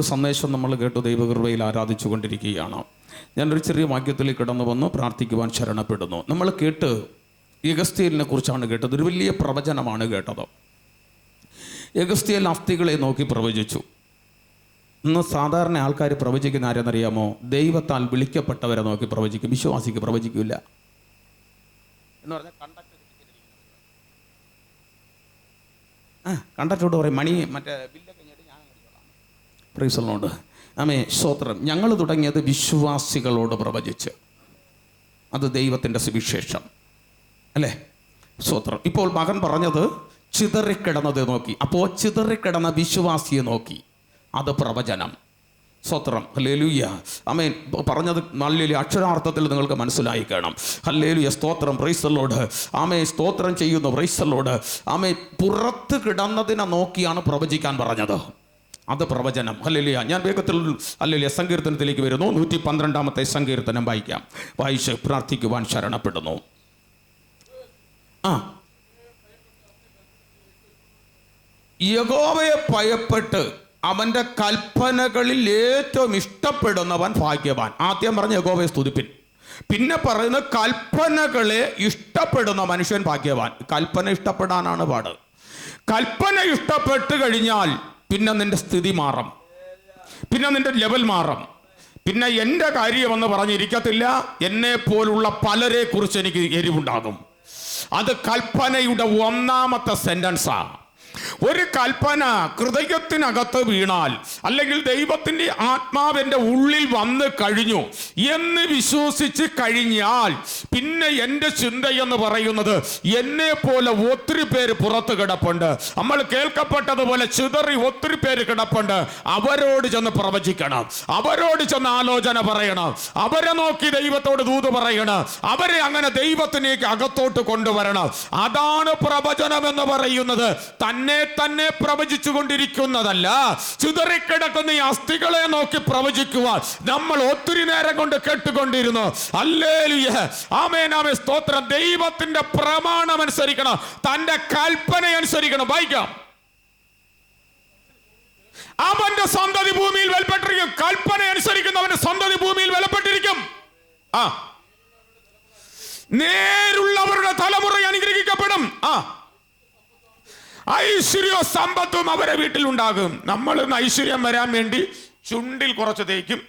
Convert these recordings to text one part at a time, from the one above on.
സന്ദേശം നമ്മൾ കേട്ടു ദൈവകൃപയിൽ ആരാധിച്ചു കൊണ്ടിരിക്കുകയാണ് ഞാനൊരു ചെറിയ വാക്യത്തിലേക്ക് കിടന്നു വന്ന് പ്രാർത്ഥിക്കുവാൻ ശരണപ്പെടുന്നു. നമ്മൾ കേട്ട് യഗസ്തീലിനെ കുറിച്ചാണ് കേട്ടത് ഒരു വലിയ പ്രവചനമാണ് കേട്ടത്. യഗസ്തീൽ അസ്ഥികളെ നോക്കി പ്രവചിച്ചു. ഇന്ന് സാധാരണ ആൾക്കാർ പ്രവചിക്കുന്ന ആരെന്നറിയാമോ? ദൈവത്താൽ വിളിക്കപ്പെട്ടവരെ നോക്കി പ്രവചിക്കും. വിശ്വാസിക്ക് പ്രവചിക്കില്ല. എന്ന് പറഞ്ഞാൽ കണ്ടക്ടർ ആ കണ്ടക്ടറോട് പറയും മണി മറ്റേ ബില്ലൊക്കെ പ്രീസലോണ്ട് ആമേ സ്തോത്രം. ഞങ്ങൾ തുടങ്ങിയത് വിശ്വാസികളോട് പ്രവചിച്ച്. അത് ദൈവത്തിന്റെ സുവിശേഷം. അല്ലേ? സ്തോത്രം. ഇപ്പോൾ മകൻ പറഞ്ഞത് ചിതറിക്കിടന്നത് നോക്കി. അപ്പോൾ ചിതറിക്കിടന്ന വിശ്വാസിയെ നോക്കി. അത് പ്രവചനം. സ്വത്രം ഹല്ലേലൂയ അമേൻ പറഞ്ഞത് നല്ല അക്ഷരാർത്ഥത്തിൽ നിങ്ങൾക്ക് മനസ്സിലായി കാണാം. ഹല്ലേലൂയ സ്തോത്രം. പ്രൈസലോട് ആമേ സ്തോത്രം ചെയ്യുന്നു. പ്രൈസലോട് ആമേ പുറത്ത് കിടന്നതിനെ നോക്കിയാണ് പ്രവചിക്കാൻ പറഞ്ഞത്. അത് പ്രവചനം. ഹല്ലേലൂയ. ഞാൻ വേഗത്തിൽ ഹല്ലേലൂയ സങ്കീർത്തനത്തിലേക്ക് വരുന്നു. നൂറ്റി പന്ത്രണ്ടാമത്തെ സങ്കീർത്തനം വായിക്കാം. വായിച്ച് പ്രാർത്ഥിക്കുവാൻ ശരണപ്പെടുന്നു. ആ. യഗോവയെ ഭയപ്പെട്ട് അവന്റെ കൽപ്പനകളിൽ ഏറ്റവും ഇഷ്ടപ്പെടുന്നവൻ ഭാഗ്യവാൻ. ആദ്യം പറഞ്ഞ യഗോവയെ സ്തുതിപ്പിൻ. പിന്നെ പറയുന്ന കൽപ്പനകളെ ഇഷ്ടപ്പെടുന്ന മനുഷ്യൻ ഭാഗ്യവാൻ. കൽപ്പന ഇഷ്ടപ്പെടാനാണ് പാട്. കൽപ്പന ഇഷ്ടപ്പെട്ട് കഴിഞ്ഞാൽ പിന്നെ നിന്റെ സ്ഥിതി മാറും. പിന്നെ നിന്റെ ലെവൽ മാറും. പിന്നെ എന്റെ കാര്യമെന്ന് പറഞ്ഞിരിക്കത്തില്ല എന്നെ പോലുള്ള പലരെ കുറിച്ച് എനിക്ക് എരിവുണ്ടാകും. അത് കൽപ്പനയുടെ ഒന്നാമത്തെ സെന്റൻസാ ഒരു കൽപ്പന ഹൃദയത്തിനകത്ത് വീണാൽ അല്ലെങ്കിൽ ദൈവത്തിന്റെ എന്റെ ഉള്ളിൽ വന്ന് കഴിഞ്ഞു എന്ന് വിശ്വസിച്ച് കഴിഞ്ഞാൽ പിന്നെ എന്റെ ചിന്ത എന്ന് പറയുന്നത് എന്നെ പോലെ ഒത്തിരി പേര് പുറത്ത് കിടപ്പുണ്ട്. നമ്മൾ കേൾക്കപ്പെട്ടതുപോലെ ചിതറി ഒത്തിരി പേര് കിടപ്പുണ്ട്. അവരോട് ചെന്ന് പ്രവചിക്കണം. അവരോട് ചെന്ന് ആലോചന പറയണം. അവരെ നോക്കി ദൈവത്തോട് ദൂത് പറയണം. അവരെ അങ്ങനെ ദൈവത്തിനേക്ക് അകത്തോട്ട് കൊണ്ടുവരണം. അതാണ് പ്രവചനം എന്ന് പറയുന്നത്. തന്നെ തന്നെ പ്രവചിച്ചു കൊണ്ടിരിക്കുന്നതല്ല. ചിതറിക്കിടക്കുന്ന ഈ അസ്ഥികളെ നോക്കി പ്രവചിക്കുവാൻ നമ്മൾ ഒത്തിരി നേരം കൊണ്ട് കേട്ടുകൊണ്ടിരുന്നു. അല്ലേ ആമേനാമേ സ്തോത്രം. ദൈവത്തിന്റെ പ്രമാണം അനുസരിക്കണം. തന്റെ കൽപ്പന അനുസരിക്കണം. വായിക്കാം. അവന്റെ സന്തതി ഭൂമിയിൽ വിലപ്പെട്ടിരിക്കും കൽപ്പന അനുസരിക്കുന്നവന്റെ സന്തതി ഭൂമിയിൽ വിലപ്പെട്ടിരിക്കും ആ. നേരുള്ളവരുടെ തലമുറ അനുഗ്രഹിക്കപ്പെടും. ആ. ഐശ്വര്യവും സമ്പത്തും അവരെ വീട്ടിലുണ്ടാകും. നമ്മൾ ഇന്ന് ഐശ്വര്യം വരാൻ വേണ്ടി ചുണ്ടിൽ കുറച്ച് തേക്കും.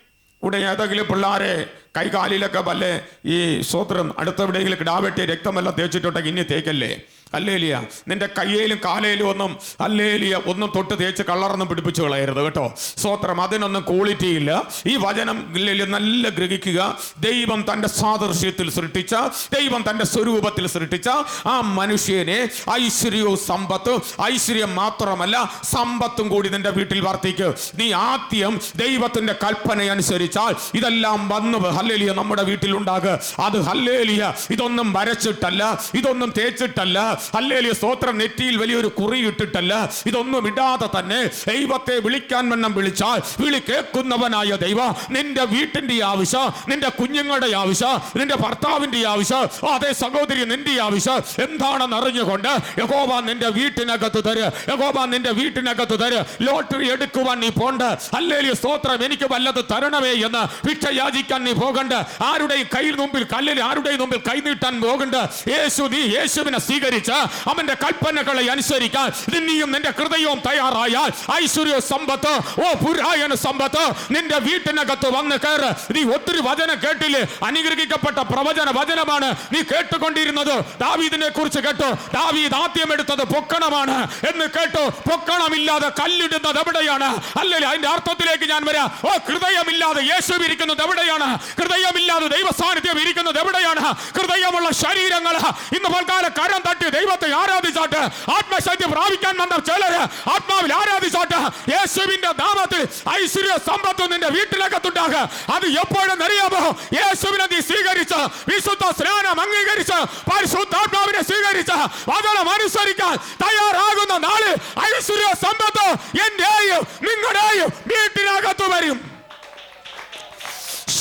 ഇവിടെ ഏതെങ്കിലും പിള്ളേരെ കൈകാലിലൊക്കെ വല്ലേ ഈ സ്വത്രം അടുത്തെവിടെയെങ്കിലും കിടാവെട്ടിയ രക്തമെല്ലാം തേച്ചിട്ടുണ്ടെങ്കിൽ ഇനി തേക്കല്ലേ? അല്ലേലിയ നിന്റെ കയ്യിലും കാലയിലും ഒന്നും അല്ലേലിയ ഒന്നും തൊട്ട് തേച്ച് കളറൊന്നും പിടിപ്പിച്ചു കളയരുത് കേട്ടോ. സ്വോത്രം അതിനൊന്നും ക്വാളിറ്റി ഇല്ല. ഈ വചനം നല്ല ഗ്രഹിക്കുക. ദൈവം തന്റെ സാദൃശ്യത്തിൽ സൃഷ്ടിച്ച ദൈവം തന്റെ സ്വരൂപത്തിൽ സൃഷ്ടിച്ച ആ മനുഷ്യനെ ഐശ്വര്യവും സമ്പത്തും ഐശ്വര്യം മാത്രമല്ല സമ്പത്തും കൂടി നിന്റെ വീട്ടിൽ വർത്തിക്ക്. നീ ആദ്യം ദൈവത്തിന്റെ കൽപ്പന അനുസരിച്ചാൽ ഇതെല്ലാം വന്നു ഹല്ലേലിയ നമ്മുടെ വീട്ടിലുണ്ടാകുക അത് ഹല്ലേലിയ ഇതൊന്നും വരച്ചിട്ടല്ല ഇതൊന്നും തേച്ചിട്ടല്ല ഹല്ലേലിയ സ്തോത്രം നെറ്റിയിൽ വലിയൊരു കുറി ഇട്ടിട്ടല്ല ഇതൊന്നും ഇടാതെ തന്നെ ദൈവത്തെ വിളിക്കാൻ വണ്ണം വിളിച്ചാൽ വിളി കേൾക്കുന്നവനായ ദൈവ നിന്റെ വീട്ടിന്റെ ആവശ്യം നിന്റെ കുഞ്ഞുങ്ങളുടെ ആവശ്യം നിന്റെ ഭർത്താവിന്റെ ആവശ്യം അതേ സഹോദരി നിന്റെ ആവശ്യം. എന്താണെന്ന് അറിഞ്ഞുകൊണ്ട് യഹോവ നിന്റെ വീട്ടിനകത്ത് തര് യഹോവ നിന്റെ വീട്ടിനകത്ത് തര്. ലോട്ടറി എടുക്കുവാൻ നീ പോണ്ട്. അല്ലേ സ്തോത്രം എനിക്ക് വല്ലത് തരണമേ എന്ന് ഭിക്ഷ യാചിക്കാൻ നീ പോകണ്ട. ആരുടെയും കയ്യിൽ മുമ്പിൽ കല്ലിൽ ആരുടെയും മുമ്പിൽ കൈ നീട്ടാൻ പോകണ്ട. യേശു നീ യേശുവിനെ സ്വീകരിച്ച് അവന്റെ കൽപ്പനകളെ അനുസരിക്കാൻ നിന്നെയും നിന്റെ ഹൃദയവും തയ്യാറായാൽ ഐശ്വര്യ സമ്പത്ത് ഓ പുരായന സമ്പത്ത് നിന്റെ വീട്ടിനകത്ത് വന്ന് കയറ്. നീ ഒത്തിരി വചനം കേട്ടില്ലേ? അനുഗ്രഹിക്കപ്പെട്ട പ്രവചന വചനമാണ് നീ കേട്ടുകൊണ്ടിരുന്നത്. ദാവീദിനെ കുറിച്ച് കേട്ടു. ദാവീദ് ആദ്യം എടുത്തത് പൊക്കണമാണ് എന്ന് കേട്ടു. പൊക്കണമില്ലാതെ കല്ലിടുന്നത് എവിടെയാണ്? അല്ലെങ്കിൽ അതിന്റെ അർത്ഥത്തിലേക്ക് ഞാൻ വരാം. ഓ ഹൃദയമില്ലാതെ യേശു ഇരിക്കുന്നത് എവിടെയാണ്? ഹൃദയമില്ലാതെ ദൈവസാന്നിധ്യം ഇരിക്കുന്നത് എവിടെയാണ്? ഹൃദയമുള്ള ശരീരങ്ങൾ ഇന്ന് പൽക്കാല കരം തട്ടി ദൈവത്തെ ആരാധിച്ചാട്ട് ആത്മശക്തി പ്രാപിക്കാൻ വന്ന ചിലര് ആത്മാവിൽ ആരാധിച്ചാട്ട് യേശുവിന്റെ നാമത്തിൽ ഐശ്വര്യ സമ്പത്ത് നിന്റെ വീട്ടിലകത്തുണ്ടാക അത് എപ്പോഴും അറിയാമോ യേശുവിനെ നീ സ്വീകരിച്ച് വിശുദ്ധ സ്നാനം അംഗീകരിച്ച് പരിശുദ്ധാത്മാവിനെ സ്വീകരിച്ച് വചനം അനുസരിക്കാൻ തയ്യാറാകുന്ന നാൾ ഐശ്വര്യ സമ്പത്ത് എന്റെയും നിങ്ങളുടെയും വീട്ടിനകത്ത് വരും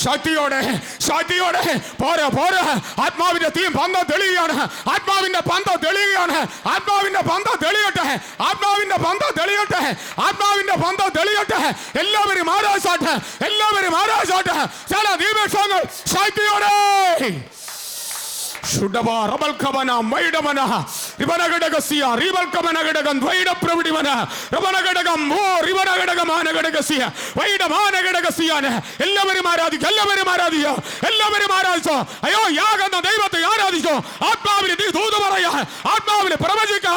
ശക്തിയോടെ ശക്തിയോടെ. പോരാ പോരാ. ആത്മാവിന്റെ തീ പന്തം തെളിയുകയാണ്. ആത്മാവിന്റെ പന്തം തെളിയുകയാണ്. ആത്മാവിന്റെ പന്തം തെളിയട്ടെ. ആത്മാവിന്റെ പന്തം തെളിയട്ടെ. ആത്മാവിന്റെ പന്തം തെളിയട്ടെ. എല്ലാവരും ആരാശാട്ടെ. എല്ലാവരും ആരാശാട്ടെ. ചില ദീപക്ഷങ്ങൾ ശക്തിയോടെ. ಶುಡಬ ರಬಲ್ಕವನ ಮೈಡವನ ರಿವನಗಡಗಸಿಯ ರಿವಲ್ಕವನಗಡಗಂ ದ್ವೈಡಪ್ರವಿಡಿವನ ರವನಗಡಗಂ ಓ ರಿವನಗಡಗ ಮಾನಗಡಗಸಿಯ ವೈಡ ಮಾನಗಡಗಸಿಯಾನ എല്ലാവരും ആരാധിക്കും എല്ലാവരും ആരാധിക്കോ എല്ലാവരും ആരാധിച്ചോ അയ്യോ യാകുന്ന ദൈവത്തെ ആരാധിച്ചോ ആത്മാവിന് നീ ദൂത് പറയാ ആത്മാവിന് പ്രവചിക്ക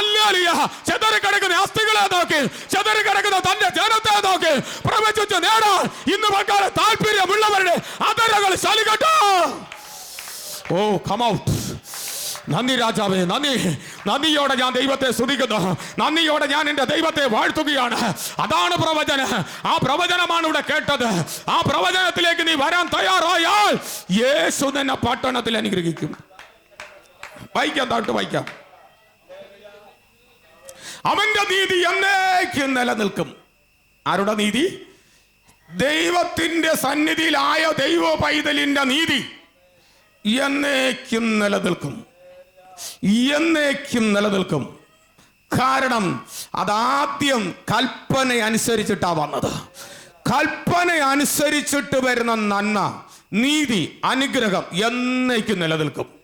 അല്ലാലിയ ചെതറി കിടക്കുന്ന അസ്ഥികളെ നോക്കി ചെതറി കിടക്കുന്ന തന്റെ ജനത്തെ നോക്കി പ്രവചിച്ച് നേടാൻ ഇന്ന് പക്കാല താല്പര്യമുള്ളവരുടെ അതരകൾ ശലികട്ടോ ഓ കം ഔട്ട് നന്ദി രാജാവേ നന്ദി. നന്ദിയോടെ ഞാൻ ദൈവത്തെ സ്തുതിക്കുന്നു. നന്ദിയോടെ ഞാൻ എന്റെ ദൈവത്തെ വാഴ്ത്തുകയാണ്. അതാണ് പ്രവചനം. ആ പ്രവചനമാണ് ഇവിടെ കേട്ടത്. ആ പ്രവചനത്തിലേക്ക് നീ വരാൻ തയ്യാറായാൽ യേശു തന്നെ പട്ടണത്തിൽ അനുഗ്രഹിക്കും. വായിക്കാം താട്ട് വായിക്കാം. അവന്റെ നീതി എന്നേക്കും നിലനിൽക്കും. ആരുടെ നീതി? ദൈവത്തിന്റെ സന്നിധിയിലായ ദൈവ പൈതലിന്റെ നീതി. എന്നേക്കും നിലനിൽക്കും. എന്നേക്കും നിലനിൽക്കും. കാരണം അതാദ്യം കൽപ്പന അനുസരിച്ചിട്ടാ വന്നത്. കൽപ്പന അനുസരിച്ചിട്ട് വരുന്ന നന്മ നീതി അനുഗ്രഹം എന്നേക്കും നിലനിൽക്കും.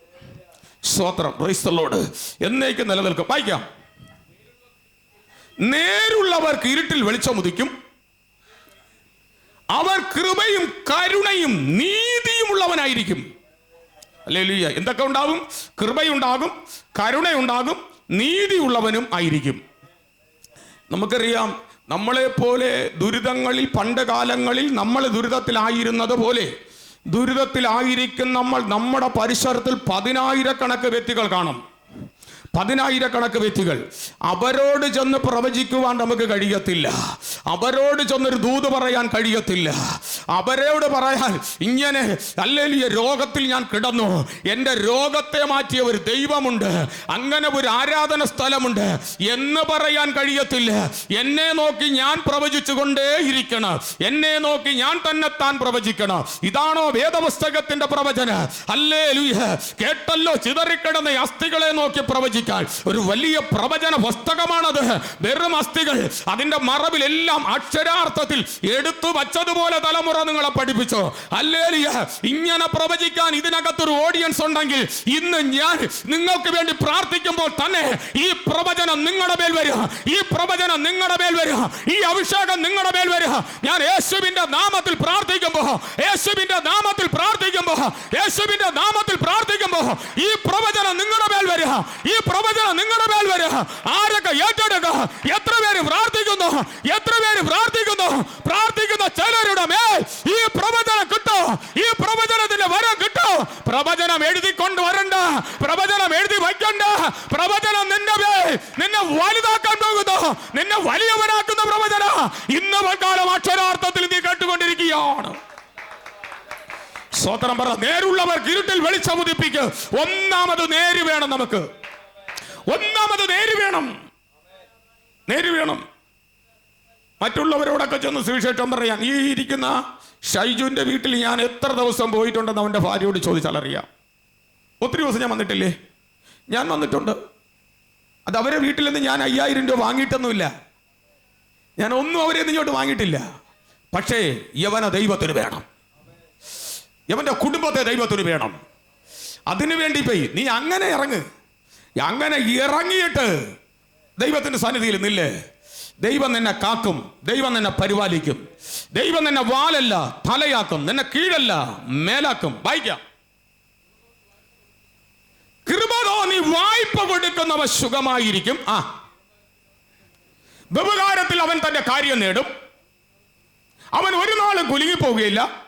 സ്വത്രം ക്രൈസ്തലോട് എന്നേക്കും നിലനിൽക്കും. വായിക്കാം. നേരുള്ളവർക്ക് ഇരുട്ടിൽ വെളിച്ചമുദിക്കും അവർ കൃപയും കരുണയും നീതിയുമുള്ളവനായിരിക്കും. അല്ലേലൂയ. എന്തൊക്കെ ഉണ്ടാകും? കൃപയുണ്ടാകും കരുണയുണ്ടാകും നീതിയുള്ളവനും ആയിരിക്കും. നമുക്കറിയാം നമ്മളെ പോലെ ദുരിതങ്ങളിൽ പണ്ട് കാലങ്ങളിൽ നമ്മൾ ദുരിതത്തിലായിരുന്നത് പോലെ ദുരിതത്തിലായിരിക്കും നമ്മൾ നമ്മുടെ പരിസരത്തിൽ പതിനായിരക്കണക്ക് വ്യക്തികൾ കാണും. പതിനായിരക്കണക്ക് വ്യക്തികൾ. അവരോട് ചെന്ന് പ്രവചിക്കുവാൻ നമുക്ക് കഴിയത്തില്ല. അവരോട് ചെന്നൊരു ദൂത് പറയാൻ കഴിയത്തില്ല. അവരോട് പറയാൻ ഇങ്ങനെ അല്ലെങ്കിൽ രോഗത്തിൽ ഞാൻ കിടന്നു. എന്റെ രോഗത്തെ മാറ്റിയ ഒരു ദൈവമുണ്ട്. അങ്ങനെ ഒരു ആരാധന സ്ഥലമുണ്ട് എന്ന് പറയാൻ കഴിയത്തില്ല. എന്നെ നോക്കി ഞാൻ പ്രവചിച്ചു കൊണ്ടേ ഇരിക്കണം. എന്നെ നോക്കി ഞാൻ തന്നെ താൻ പ്രവചിക്കണം. ഇതാണോ വേദപുസ്തകത്തിന്റെ പ്രവചന? അല്ലേ കേട്ടല്ലോ ചിതറിക്കിടന്ന അസ്ഥികളെ നോക്കി പ്രവചിക്കാൻ ഒരു വലിയ പ്രവചന പുസ്തകമാണത്. വെറും അസ്ഥികൾ. അതിന്റെ മറവിൽ എല്ലാം അക്ഷരാർത്ഥത്തിൽ എടുത്തു വച്ചതുപോലെ തലമുറ നിങ്ങളെ പഠിപ്പിച്ചു. അല്ലേലിയ ഇങ്ങനെ പ്രവചിക്കാൻ ഇതിനകത്തൊരു ഓഡിയൻസ് ഉണ്ടെങ്കിൽ ഇന്ന് ഞാൻ നിങ്ങൾക്ക് വേണ്ടി പ്രാർത്ഥിക്കുമ്പോൾ തന്നെ ഈ പ്രവചനം നിങ്ങളുടെ മേൽ വരിക. ഈ പ്രവചനം നിങ്ങളുടെ മേൽ വരിക. ഈ അഭിഷേകം നിങ്ങളുടെ മേൽ വരിക. ഞാൻ യേശുവിന്റെ നാമത്തിൽ പ്രാർത്ഥിക്കുമ്പോ യേശുവിന്റെ നാമത്തിൽ പ്രാർത്ഥിക്കുമ്പോ യേശുവിന്റെ നാമത്തിൽ പ്രാർത്ഥിക്കുമ്പോ ഈ പ്രവചനം നിങ്ങളുടെ മേൽ വരിക. ഈ പ്രവചനം നിങ്ങളുടെ മേൽ വരിക. ആരൊക്കെ ഏറ്റെടുക്കുക? എത്ര പേര് പ്രാർത്ഥിക്കുന്നു? എത്ര പേര് പ്രാർത്ഥിക്കുന്നു? പ്രാർത്ഥിക്കുന്ന ചിലരുടെ മേൽ ഈ പ്രവചനം കിട്ടോ? ഈ പ്രവചനത്തിന്റെ വരം കിട്ടോ? പ്രവചനം എഴുതിക്കൊണ്ട് വരണ്ട. പ്രവചനം എഴുതി വയ്ക്കണ്ട. പ്രവചനം നിന്റെ മേൽ നിന്നെ വലുതാക്കാൻ പോകുന്നു. നിന്നെ വലിയവനാക്കുന്ന പ്രവചന. ഇന്ന് കാലം അക്ഷരാർത്ഥത്തിൽ നീ കേട്ടുകൊണ്ടിരിക്കുകയാണ്. സ്വതന്ത്രം പറ നേരുള്ളവർക്ക് ഇരുട്ടിൽ വെളിച്ചമുദിപ്പിക്ക് ഒന്നാമത് നേര് വേണം നമുക്ക്. ഒന്നാമത് നേര് വേണം. നേര് വേണം. മറ്റുള്ളവരോടൊക്കെ ചെന്ന് സുവിശേഷം പറയാൻ ഈ ഇരിക്കുന്ന ഷൈജുവിന്റെ വീട്ടിൽ ഞാൻ എത്ര ദിവസം പോയിട്ടുണ്ടെന്ന് അവന്റെ ഭാര്യയോട് ചോദിച്ചാൽ അറിയാം. ഒത്തിരി ദിവസം ഞാൻ വന്നിട്ടില്ലേ? ഞാൻ വന്നിട്ടുണ്ട്. അത് അവരെ വീട്ടിൽ നിന്ന് ഞാൻ അയ്യായിരം രൂപ വാങ്ങിയിട്ടൊന്നുമില്ല. ഞാൻ ഒന്നും അവരെ ഇങ്ങോട്ട് വാങ്ങിയിട്ടില്ല. പക്ഷേ യവന ദൈവത്തിന് വേണം. യവന്റെ കുടുംബത്തെ ദൈവത്തിന് വേണം. അതിനു വേണ്ടി പോയി. നീ അങ്ങനെ ഇറങ്ങ്. അങ്ങനെ ഇറങ്ങിയിട്ട് ദൈവത്തിന്റെ സന്നിധിയിൽ നില്ല്. ദൈവം നിന്നെ കാക്കും ദൈവം നിന്നെ പരിപാലിക്കും. ദൈവം നിന്നെ വാലല്ല തലയാക്കും നിന്നെ കീഴല്ല മേലാക്കും. വായിക്കാം. കൃപ തോന്നി വായ്പ കൊടുക്കുന്നവ സുഖമായിരിക്കും. ആ. വ്യവകാരത്തിൽ അവൻ തന്റെ കാര്യം നേടും. അവൻ ഒരു നാളും കുലുങ്ങിപ്പോവുകയില്ല.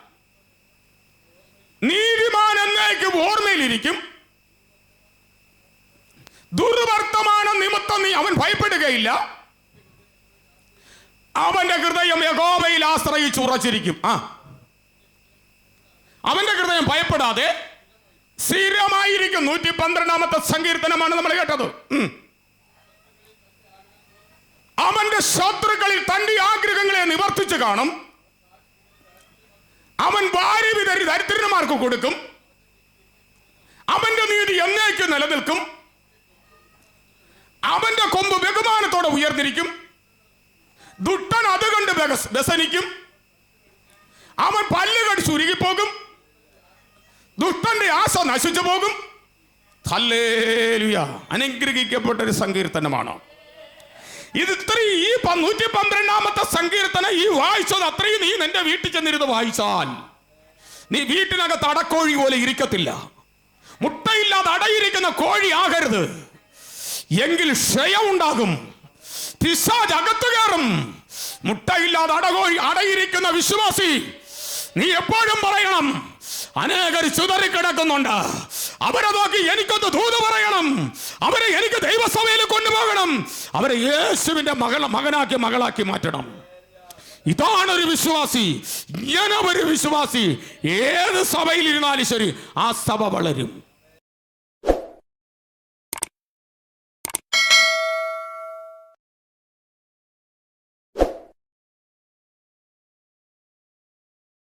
നീതിമാൻ എന്നേക്കും ഓർമ്മയിലിരിക്കും. ദുർവർത്തമാനം നിമിത്തം നീ അവൻ ഭയപ്പെടുകയില്ല. അവന്റെ ഹൃദയം യഗോബയിൽ ആശ്രയിച്ച് ഉറച്ചിരിക്കും. ആ. അവന്റെ ഹൃദയം ഭയപ്പെടാതെ സ്ഥിരമായിരിക്കും. നൂറ്റി പന്ത്രണ്ടാമത്തെ സങ്കീർത്തനമാണ് നമ്മൾ കേട്ടത്. അവന്റെ ശത്രുക്കളിൽ തന്റെ ആഗ്രഹങ്ങളെ നിവർത്തിച്ചു കാണും. അവൻ വാരി വിതരി ദരിദ്രന്മാർക്ക് കൊടുക്കും. അവന്റെ നീതി എന്നേക്കും നിലനിൽക്കും. അവന്റെ കൊമ്പ് ബഹുമാനത്തോടെ ഉയർന്നിരിക്കും. ദുട്ടൻ അത് കണ്ട് വ്യസനിക്കും. അവൻ പല്ലുകടി ഉരുകിപ്പോകും. ദുഷ്ടന്റെ ആശ നശിച്ചു പോകും. അനുഗ്രഹിക്കപ്പെട്ട ഒരു സങ്കീർത്തനമാണ്? ഇത് ഇത്രയും ഈ നൂറ്റി പന്ത്രണ്ടാമത്തെ സങ്കീർത്തനം ഈ വായിച്ചത് അത്രയും നീ നിന്റെ വീട്ടിൽ ചെന്നിരുന്ന് വായിച്ചാൽ നീ വീട്ടിനകത്ത് അടക്കോഴി പോലെ ഇരിക്കത്തില്ല. മുട്ടയില്ലാതെ അടയിരിക്കുന്ന കോഴി ആകരുത്. എങ്കിൽ ക്ഷയം ഉണ്ടാകും പിശാച് അകത്തു കയറും. മുട്ടയില്ലാതെ അടകോഴി അടയിരിക്കുന്ന വിശ്വാസി നീ എപ്പോഴും പറയണം അനേകർ ചുതറിക്കിടക്കുന്നുണ്ട്. അവരെ നോക്കി എനിക്കൊന്ന് ദൂത് പറയണം. അവരെ എനിക്ക് ദൈവസഭയിൽ കൊണ്ടുപോകണം. അവരെ യേശുവിന്റെ മകള മകനാക്കി മകളാക്കി മാറ്റണം. ഇതാണ് ഒരു വിശ്വാസി. ഇങ്ങനെ ഒരു വിശ്വാസി. ഏത് സഭയിൽ ഇരുന്നാലും ശരി ആ സഭ വളരും.